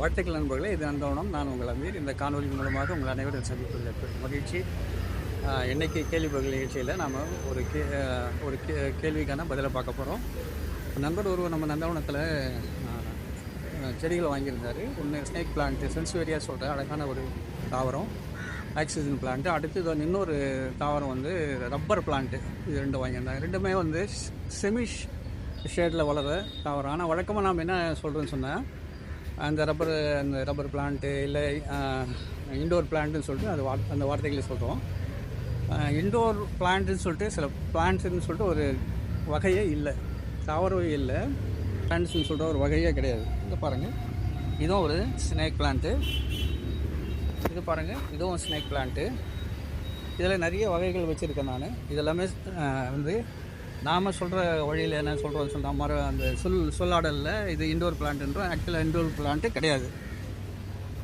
வாழ்த்துக்கள் நண்பர்களே இது நந்தவனம் நான் உங்கள் அமீர். இந்த காணொலி மூலமாக உங்கள் அனைவரும் சந்திப்பதில் மகிழ்ச்சி. இன்றைக்கி கேள்வி பதில் நிகழ்ச்சியில் நாம் ஒரு கே ஒரு கே கேள்விக்கான பதிலை பார்க்க போகிறோம் நண்பர் ஒருவர் நம்ம நந்தவனத்தில் செடிகளை வாங்கியிருந்தார். ஒன்று ஸ்னேக் பிளான்ட்டு சென்சுவேரியா சொல்கிற அழகான ஒரு தாவரம் ஆக்சிஜன் பிளான்ட்டு அடுத்து இது வந்து இன்னொரு தாவரம் வந்து ரப்பர் பிளான்ட்டு இது ரெண்டு வாங்கியிருந்தாங்க. ரெண்டுமே வந்து செமிஷ் ஷேடில் வளர தாவரம். ஆனால் வழக்கமாக நாம் என்ன சொல்கிறேன்னு சொன்னால் அந்த ரப்பர் அந்த ரப்பர் பிளான்ட்டு இல்லை இண்டோர் பிளான்ட்டுன்னு சொல்லிட்டு அது வா- அந்த வார்த்தைகளை சொல்கிறோம் இண்டோர் பிளான்ட்டுன்னு சொல்லிட்டு சில பிளான்ட்ஸ்னு சொல்லிட்டு ஒரு வகையே இல்லை. தாவரவே இல்லை. பிளான்ட்ஸ்ன்னு சொல்லிட்டு ஒரு வகையே கிடையாது. இதை பாருங்கள் இதுவும் ஒரு ஸ்னேக் பிளான்ட்டு இது பாருங்கள் இதுவும் ஸ்னேக் பிளான்ட்டு இதில் நிறைய வகைகள் வச்சுருக்கேன் நான். இதெல்லாமே வந்து நாம் சொல்கிற வழியில் என்ன சொல்கிறோம் சொல்கிற மர அந்த சொல் சொல்லாடலில் இது இண்டோர் பிளான்ட்டுன்றோம் ஆக்சுவலாக இண்டோர் பிளான்ட்டு கிடையாது.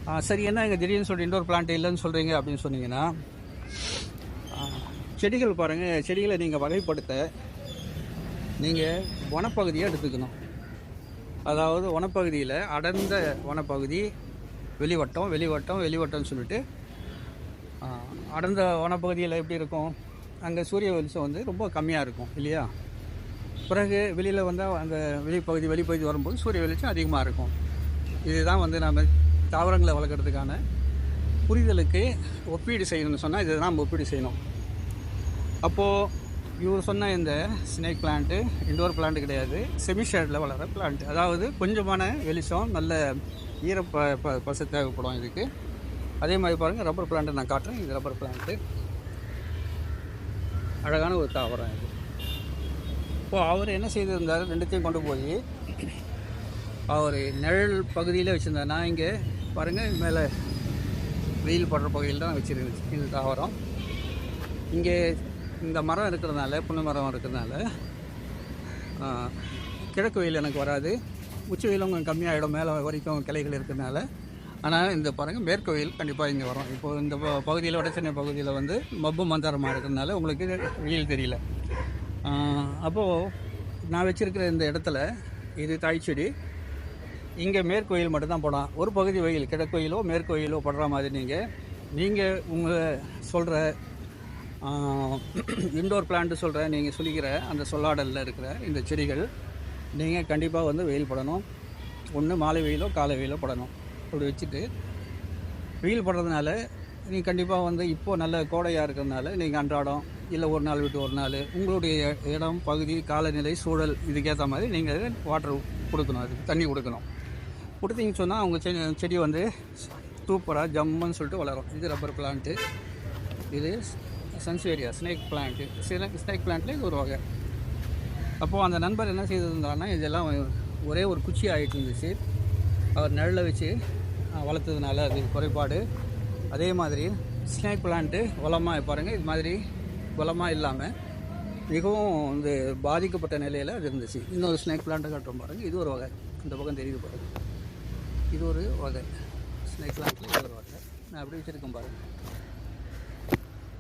ஆ, சரி என்ன இங்கே திடீர்னு சொல்லிட்டு இண்டோர் பிளான்ட் இல்லைன்னு சொல்கிறீங்க அப்படின்னு சொன்னீங்கன்னா செடிகள் பாருங்கள் செடிகளை நீங்கள் வகைப்படுத்த நீங்கள் வனப்பகுதியை எடுத்துக்கணும். அதாவது வனப்பகுதியில் அடர்ந்த வனப்பகுதி வெளிவட்டம் வெளிவட்டம் வெளிவட்டம்னு சொல்லிட்டு அடர்ந்த வனப்பகுதியில் எப்படி இருக்கும்? அங்கே சூரிய வெளிச்சம் வந்து ரொம்ப கம்மியாக இருக்கும் இல்லையா? பிறகு வெளியில் வந்தால் அந்த வெளிப்பகுதி வெளிப்பகுதி வரும்போது சூரிய வெளிச்சம் அதிகமாக இருக்கும். இதுதான் வந்து நம்ம தாவரங்களை வளர்க்குறதுக்கான புரிதலுக்கு ஒப்பீடு செய்யணும்னு சொன்னால் இதை நம்ம ஒப்பீடு செய்யணும். அப்போது இவர் சொன்ன இந்த ஸ்னேக் பிளான்ட்டு இண்டோர் பிளான்ட் கிடையாது செமி ஷேடில் வளர பிளான்ட் அதாவது கொஞ்சமான வெளிச்சம் நல்ல ஈர ப ப- பசு தேவைப்படும் இதுக்கு. அதே மாதிரி பாருங்கள் ரப்பர் பிளான்ட்டை நான் காட்டுறேன் இது ரப்பர் பிளான்ட்டு அழகான ஒரு தாவரம் இது. இப்போது அவர் என்ன செய்திருந்தார்? ரெண்டுத்தையும் கொண்டு போய் அவர் நிழல் பகுதியில் வச்சுருந்தார். நான் இங்கே பாருங்கள் மேலே வெயில் படுற பகுதியில் தான் வச்சுருந்துச்சு இந்த தாவரம். இங்கே இந்த மரம் இருக்கிறதுனால புண்ணு மரம் இருக்கிறதுனால கிழக்கு வெயில் எனக்கு வராது. உச்சி வெயிலும் கொஞ்சம் கம்மியாகிடும் மேலே வரைக்கும் கிளைகள் இருக்கிறதுனால. ஆனால் இந்த பாருங்கள் மேற்கோயில் கண்டிப்பாக இங்கே வரும் இப்போ இந்த ப- பகுதியில் வடசென்னை பகுதியில் வந்து மப்பு மந்தாரமாக இருக்கிறதுனால உங்களுக்கு வெயில் தெரியல. அப்போது நான் வச்சுருக்கிற இந்த இடத்துல இது தாய் செடி இங்கே மேற்கோயில் மட்டும்தான் போடலாம். ஒரு பகுதி வெயில் கிழக்கு மேற்கோயிலோ படுற மாதிரி நீங்கள் நீங்கள் உங்கள் சொல்கிற இண்டோர் பிளான்ட்டு சொல்கிற நீங்கள் சொல்லிக்கிற அந்த சொல்லாடலில் இருக்கிற இந்த செடிகள் நீங்கள் கண்டிப்பாக வந்து வெயில் படணும். ஒன்று மாலை வெயிலோ காலை வெயிலோ படணும். அப்படி வச்சுட்டு வெயில் படுறதுனால நீங்கள் கண்டிப்பாக வந்து இப்போது நல்ல கோடையாக இருக்கிறதுனால நீங்கள் அன்றாடம் இல்லை ஒரு நாள் விட்டு ஒரு நாள் உங்களுடைய இடம் பகுதி காலநிலை சூழல் இதுக்கேற்ற மாதிரி நீங்கள் வாட்டர் கொடுக்கணும். அதுக்கு தண்ணி கொடுக்கணும். கொடுத்தீங்கன்னு சொன்னால் அவங்க செடி செடி வந்து சூப்பராக ஜம்முன்னு சொல்லிட்டு வளரும். இது ரப்பர் பிளான்ட்டு இது சன்ஸ்வேரியா ஸ்னேக் பிளான்ட்டு ஸ்னேக் பிளான்ட்டில் இது ஒரு வகை. அப்போது அந்த நண்பர் என்ன செய்திருந்தாருன்னா இதெல்லாம் ஒரே ஒரு குச்சி ஆகிட்டு இருந்துச்சு. அவர் நிழலில் வச்சு வளர்த்ததுனால அது குறைபாடு. அதே மாதிரி ஸ்னேக் பிளான்ட்டு வளமாக பாருங்கள் இது மாதிரி வளமாக இல்லாமல் மிகவும் வந்து பாதிக்கப்பட்ட நிலையில் அது இருந்துச்சு. இன்னொரு ஸ்னேக் பிளான்ட்டை காட்டுறோம் பாருங்கள் இது ஒரு வகை. இந்த பக்கம் தெரியுது பாருங்கள் இது ஒரு வகை. ஸ்னேக் பிளான்ட்டில் இது ஒரு வகை. நான் அப்படி வச்சுருக்கேன் பாருங்கள்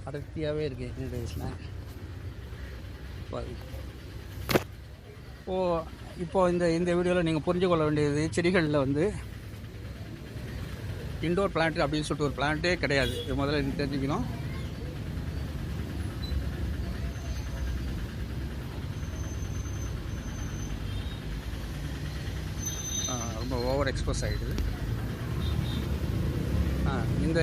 அடர்த்தியாகவே இருக்குது என்னுடைய வயசில் பாருங்கள் இப்போது இப்போது இந்த இந்த வீடியோவில் நீங்கள் புரிஞ்சு கொள்ள வேண்டியது செடிகளில் வந்து இண்டோர் பிளான்ட் அப்படின்னு சொல்லிட்டு ஒரு பிளான்ட்டே கிடையாது. இது முதல்ல நீங்கள் தெரிஞ்சுக்கணும். ரொம்ப ஓவர் எக்ஸ்போஸ் ஆகிடுது ஆ இந்த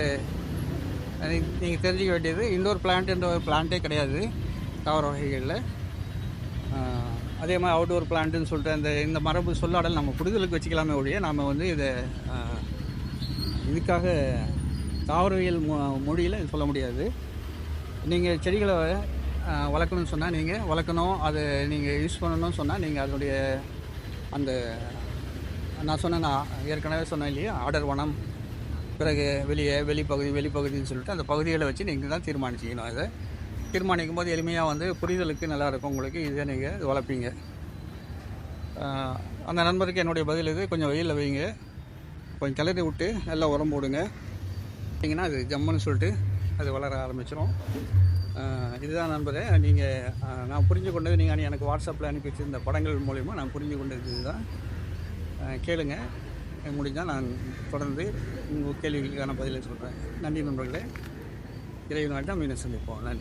நீங்கள் தெரிஞ்சிக்க வேண்டியது இண்டோர் பிளான்ட்ன்ற ஒரு பிளான்ட்டே கிடையாது. தாவர வகைகளில். அதே மாதிரி அவுட்டோர் பிளான்ட்டுன்னு சொல்லிட்டு அந்த இந்த மரபு சொல்லாடல் நம்ம புரிதலுக்கு வச்சுக்கலாமே ஒழிய நாம் வந்து இதை இதுக்காக தாவரவியல் மொ மொழியில் இது சொல்ல முடியாது. நீங்கள் செடிகளை வளர்க்கணும்னு சொன்னால் நீங்கள் வளர்க்கணும். அதை நீங்கள் யூஸ் பண்ணணும்னு சொன்னால் நீங்கள் அதனுடைய அந்த நான் சொன்னேன் நான் ஏற்கனவே சொன்னேன் இல்லையா? ஆடர் வனம் பிறகு வெளியே வெளிப்பகுதி வெளிப்பகுதின்னு சொல்லிட்டு அந்த பகுதிகளை வச்சு நீங்கள் தான் தீர்மானிச்சிக்கணும். அதை தீர்மானிக்கும் போது எளிமையாக வந்து புரிதலுக்கு நல்லா இருக்கும் உங்களுக்கு. இதை நீங்கள் வளர்ப்பீங்க. அந்த நண்பருக்கு என்னுடைய பதில் இது. கொஞ்சம் வெயிலில் வைங்க கொஞ்சம் கிளறி விட்டு நல்லா உரம் போடுங்க. பார்த்தீங்கன்னா அது ஜம்முன்னு சொல்லிட்டு அது வளர ஆரம்பிச்சிடும் இதுதான் நண்பரே நீங்கள் நான் புரிஞ்சு கொண்டது நீங்கள் எனக்கு வாட்ஸ்அப்பில் அனுப்பி வச்சிருந்த படங்கள் மூலிமா நான் புரிஞ்சு கொண்டது இதுதான். கேளுங்க முடிஞ்சால் நான் தொடர்ந்து உங்கள் கேள்விகளுக்கான பதிலை சொல்கிறேன் நன்றி நண்பர்களே இறைவன் மீனை சந்திப்போம். நன்றி.